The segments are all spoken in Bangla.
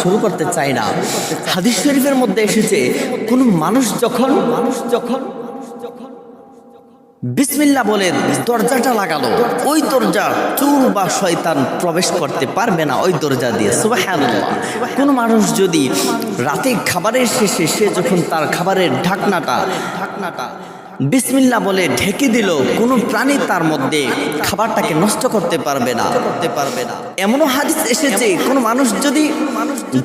শুরু করতে চাই না। হাদিস শরীফের মধ্যে এসেছে, কোনো মানুষ যখন মানুষ যখন বিসমিল্লা বলে দরজাটা লাগালো, ওই দরজা চোর বা শয়তান প্রবেশ করতে পারবে না ওই দরজা দিয়ে কোন মানুষ যদি রাতে খাবারের শেষে সে যখন তার খাবারের ঢাকনাটা ঢাকনাটা বিসমিল্লা বলে ঢেকে দিল, কোনো প্রাণী তার মধ্যে খাবারটাকে নষ্ট করতে পারবে না। করতে পারবে না এমনও হাদিস এসেছে, কোনো মানুষ যদি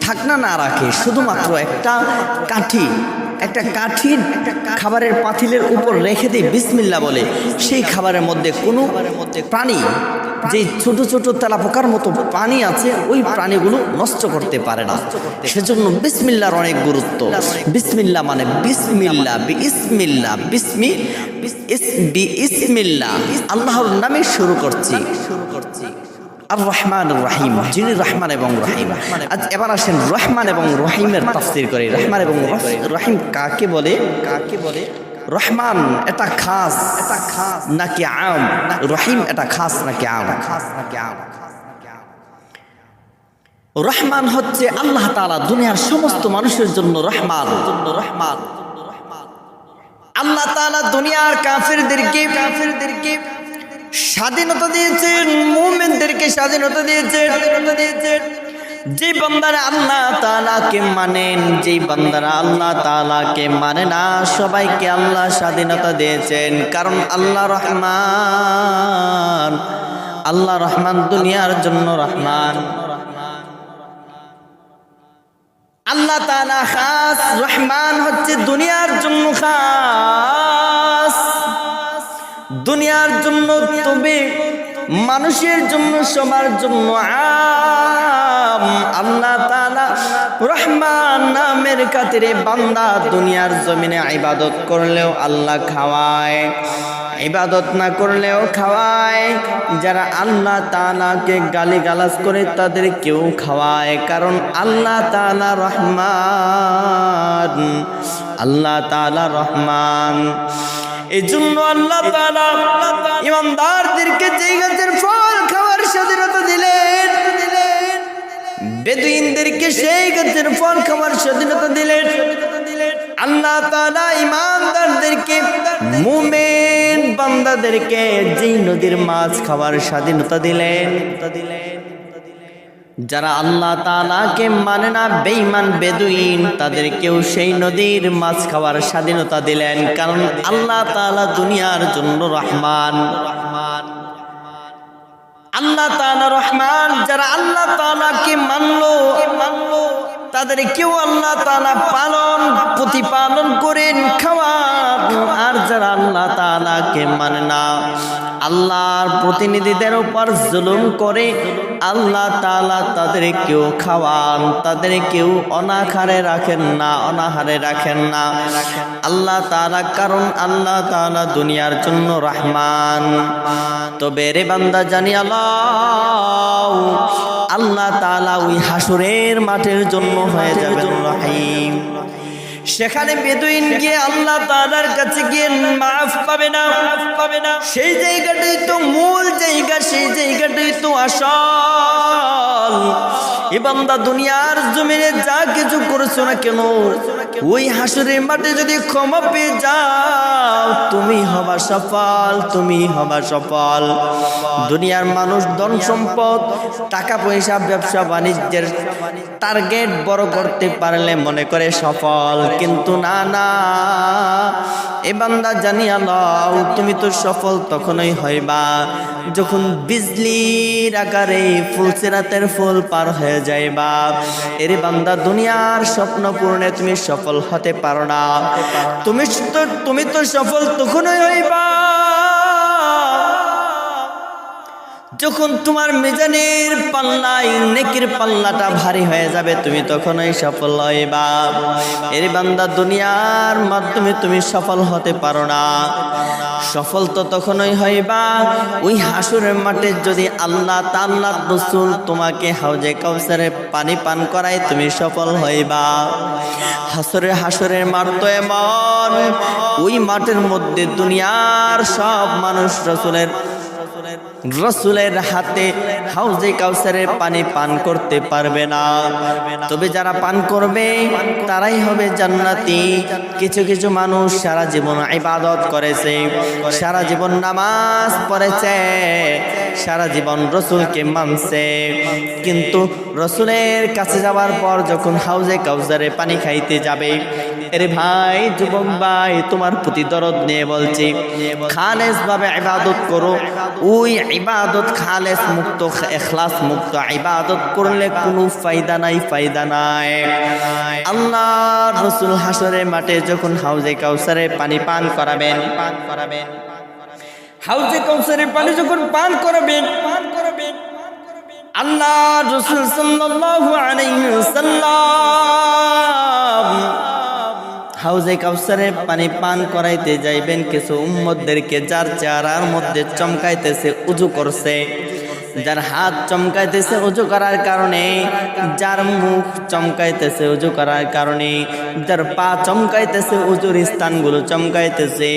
ঢাকনা না রাখে, শুধুমাত্র একটা কাঠি একটা কাঠি খাবারের পাতিলের উপর রেখে দিই বিসমিল্লা বলে, সেই খাবারের মধ্যে কোনো প্রাণী যে ছোট ছোট তেলা পোকার মতো প্রাণী আছে, ওই প্রাণীগুলো নষ্ট করতে পারে না। সেজন্য বিসমিল্লার অনেক গুরুত্ব। বিসমিল্লা মানে বিসমিল্লা বি ইসমিল্লা বিসমি ইসমিল্লা আল্লাহর নামে শুরু করছি। আর রহমান রহিম, যিনি রহমান এবং আজ এবার আসেন রহমান এবং রহিমের করে। রহমান এবং রহিম কাকে বলে? কাকে বলে রহমান এটা খাস এটা খাস নাকি আম? রহিম এটা খাস, নাকি আম? খাস নাকি আম রহমান হচ্ছে আল্লাহ তাআলা দুনিয়ার সমস্ত মানুষের জন্য রহমান জন্য রহমান। আল্লাহ তাআলা দুনিয়ার কাফিরদেরকে কাফিরদেরকে স্বাধীনতা দিয়েছেন, মুমিনদেরকে স্বাধীনতা দিয়েছেন। স্বাধীনতা দিয়েছেন যে বান্দারা আল্লাহ তাআলাকে মানেন, যে বান্দারা আল্লাহ তাআলাকে মানে না, সবাইকে আল্লাহ স্বাধীনতা দিয়েছেন। কারণ আল্লাহ রহমান আল্লাহ রহমান দুনিয়ার জন্য রহমান। আল্লাহ তাআলা খাস, রহমান হচ্ছে দুনিয়ার জন্য খাস। দুনিয়ার জন্য তবে মানুষের জন্য, সবার জন্য আম। আল্লাহ তাআলা রহমান নামের খাতিরে বান্দা দুনিয়ার জমিনে ইবাদত করলেও আল্লাহ খাওয়ায়। ইবাদত না করলেও খাওয়ায়। যারা আল্লাহ তাআলাকে গালি গালাজ করে তাদের কেউ খাওয়ায়। কারণ আল্লাহ তাআলা রহমান। আল্লাহ তালা রহমান। এই জন্য আল্লাহ তাআলা ইমানদারদেরকে যেই গাছের ফল খাওয়ার স্বাধীনতা দিলেন। বেদুইনদেরকে সেই গাছের ফল খাওয়ার স্বাধীনতা দিলেন। আল্লাহ তালা ইমানদারদেরকে মুমিন বান্দাদেরকে যেই নদীর মাছ খাওয়ার স্বাধীনতা দিলেন যারা আল্লাহ তাআলাকে মানে না, বেঈমান, বেদুইন, তাদেরকেও সেই নদীর মাছ খাওয়ার স্বাধীনতা দিলেন। কারণ আল্লাহ তাআলা দুনিয়ার জন্য রহমান। রহমান আল্লাহ তাআলা রহমান, যারা আল্লাহ তাআলাকে মানলো মানলো তাদের কেউ আল্লাহ তাআলা পালন, প্রতিপালন করেন, খাওয়ান আর যারা আল্লাহ তাআলাকে মানে না, আল্লাহর প্রতিনিধিদের উপর জুলুম করে আল্লাহ তাআলা তাদের কেউ খাওয়ান তাদের কেউ অনাখারে রাখেন না, অনাহারে রাখেন না। আল্লাহ তাআলা, কারণ আল্লাহ তাআলা দুনিয়ার জন্য রহমান। তবে রে বান্দা, জানি আল্লাহ আল্লাহ তালা ওই হাসুরের মাঠের জন্য হয়ে যাবেন রহিম। সেখানে বেদুইন গিয়ে আল্লাহ তালার কাছে গিয়ে মাফ পাবে না। মাফ পাবে না সেই জায়গাটাই তো মূল জায়গা, সেই জায়গাটাই তো আসল। এ দুনিয়ার জমিনে যা কিছু করেছ না কেন? ওই হাসুরের মাঠে যদি ক্ষমা পেয়ে যাও, তুমি হবা সফল, তুমি হবা সফল। দুনিয়ার মানুষ ধন সম্পদ, টাকা পয়সা, ব্যবসা, বাণিজ্যের টার্গেট বড় করতে পারলে মনে করে সফল। কিন্তু না না, এ বান্দা জানিয়া লও, তুমি তো সফল তখনই হইবা। যখন বিজলির আকারে ফুল ফুলসেরাতের ফুল পার হয়ে যাইবা। এর বান্দা, দুনিয়ার স্বপ্ন পূরণে তুমি সফল হতে পারো না। তুমি তো তুমি তো সফল তখনই হইবা। যখন তোমার মেজানের পাল্লাই নেকির পাল্লাটা ভারী হয়ে যাবে, তুমি তখনই সফল হইবা। এর বান্দা দুনিয়ার মাধ্যমে তুমি সফল হতে পারো না। সফল তো তখনই হইবা। ওই হাসুরের মাঠে যদি আল্লাহ তাল্লাহ রসুল তোমাকে হাউজে কাউসারে পানি পান করায় তুমি সফল হইবা। হাসরের হাসরের মাঠ তো এমন, ওই মাঠের মধ্যে দুনিয়ার সব মানুষ রসুলের রসুলের হাতে হাউজে কাউসারের পানি পান করতে পারবে না। তবে যারা পান করবে, তারাই হবে জান্নাতি। কিছু কিছু মানুষ সারা জীবন ইবাদত করেছে, সারা জীবন নামাজ পড়েছে, সারা জীবন রসুলকে মানছে। কিন্তু রসুলের কাছে যাওয়ার পর যখন হাউজে কাউসারে পানি খাইতে যাবে এরে ভাই, যুবক ভাই, তোমার প্রতি দরদ নিয়ে বলছি, খালেস ভাবে ইবাদত করো। ওই ইবাদত খালেস মুক্ত, এখলাস মুক্ত ইবাদত করলে কোনো ফায়দা নাই ফায়দা নাই। আল্লাহ রসুল হাসরের মাঠে যখন হাউজে কাউসারে পানি পান করাবেন পান করাবেন হাউজে কাউসারের পানি যখন পান করাবেন পান করাবেন আল্লাহ রসুল সাল্লাল্লাহু আলাইহি ওয়াসাল্লাম হাউজে কাউসারে পানি পান করাইতে যাইবেন, কিছু উম্মতদেরকে যার চেহারার মধ্যে চমকাইতেছে, উজু করছে। যার হাত চমকাইতেছে উজু করার কারণে, যার মুখ চমকাইতেছে উজু করার কারণে, যার পা চমকাইতেছে উজুর স্থানগুলো চমকাইতেছে।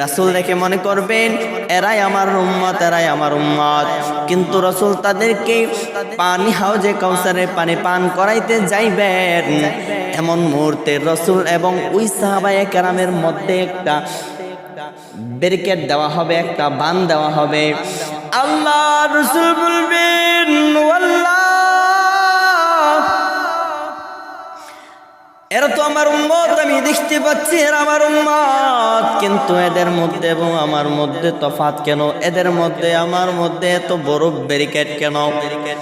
রাসুল দেখে মনে করবেন, এরাই আমার উম্মত, এরাই আমার উম্মত। কিন্তু রসুল তাদেরকে পানি হাউজে কাউসারে পানি পান করাইতে যাইবেন। এমন মুহূর্তে রসুল এবং ওই সাহাবায়ে কেরামের মধ্যে একটা ব্যারিকেড দেওয়া হবে, একটা বান দেওয়া হবে। আল্লাহ রসুল বলবেন এরা তো আমার উম্মত, আমি দেখতে পাচ্ছি এরা আমার উম্মত। কিন্তু এদের মধ্যে এবং আমার মধ্যে তফাত কেন? এদের মধ্যে, আমার মধ্যে এত বড় ব্যারিকেড কেন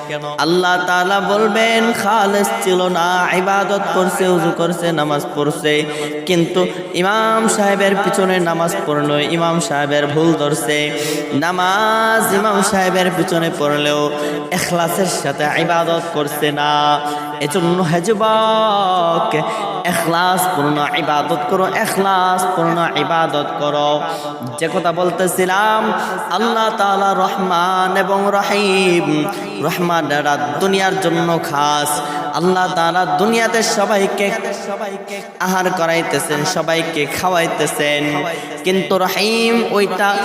কেন? আল্লাহ তাআলা বলবেন, খালেস ছিল না, ইবাদত করছে, উজু করছে, নামাজ পড়ছে। কিন্তু ইমাম সাহেবের পিছনে নামাজ পড়ল, ইমাম সাহেবের ভুল ধরছে। নামাজ ইমাম সাহেবের পিছনে পড়লেও এখলাসের সাথে ইবাদত করছে না। এজন্য হেজবাক এখলাস পূর্ণ ইবাদত করো এখলাস পূর্ণ ইবাদত করো। যে কথা বলতেছিলাম, আল্লাহ তাআলা রহমান এবং রহিম রহমান দুনিয়ার জন্য খাস। আল্লাহ তাআলা দুনিয়াতে সবাইকে সবাইকে আহার করাইতেছেন, সবাইকে খাওয়াইতেছেন। কিন্তু রহিম ওইটা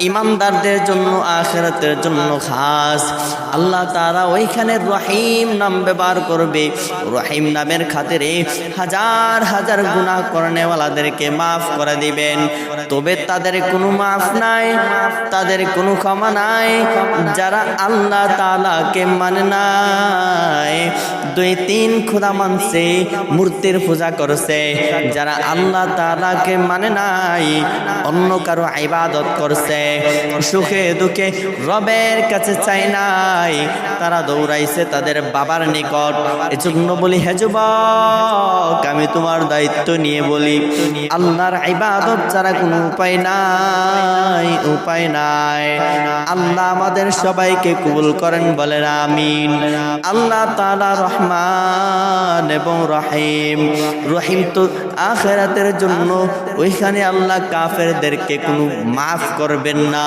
ইমানদারদের জন্য, আখেরাতের জন্য খাস। আল্লাহ তারা ওইখানে রহিম নাম ব্যবহার করবে। রহিম নামের খাতিরে হাজার হাজার গুণা করনেওয়ালাদেরকে মাফ করে দিবেন। তবে তাদের কোনো মাফ নাই, তাদের কোনো ক্ষমা নাই। যারা আল্লাহ তালাকে মানে নাই, দুই তিন খোদা মানছে, মূর্তির পূজা করছে। যারা আল্লাহ তালাকে মানে নাই, অন্য কারও ইবাদত করছে। সুখে দুঃখে রবের কাছে চাই নাই তারা দৌড়াইছে তাদের বাবার নিকট। এজন্য বলি, হে আমি তোমার দায়িত্ব নিয়ে বলি, আল্লাহর ইবাদত ছাড়া কোনো উপায় নাই উপায় নাই। আল্লাহ আমাদের সবাইকে কবুল করেন, বলেন আমিন। আল্লাহ তাআলা রহমান এবং রহিম। রহিম তো আখেরাতের জন্য, ওইখানে আল্লাহ কাফেরদেরকে কোনো মাফ করবেন না।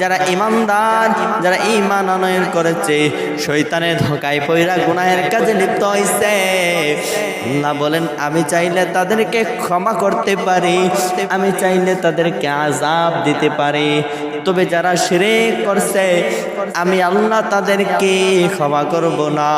যারা ইমানদার, যারা ইমান আনয়ন করেছে। শৈতানে ধোকায় পয়রা গুনাহের কাজে লিপ্ত হয়েছে আল্লাহ বলেন, আমি চাইলে তাদেরকে ক্ষমা করতে পারি। আমি চাইলে তাদেরকে আজাব দিতে পারি। তবে যারা সেরে করছে, আমি আল্লাহ তাদেরকে ক্ষমা করব না।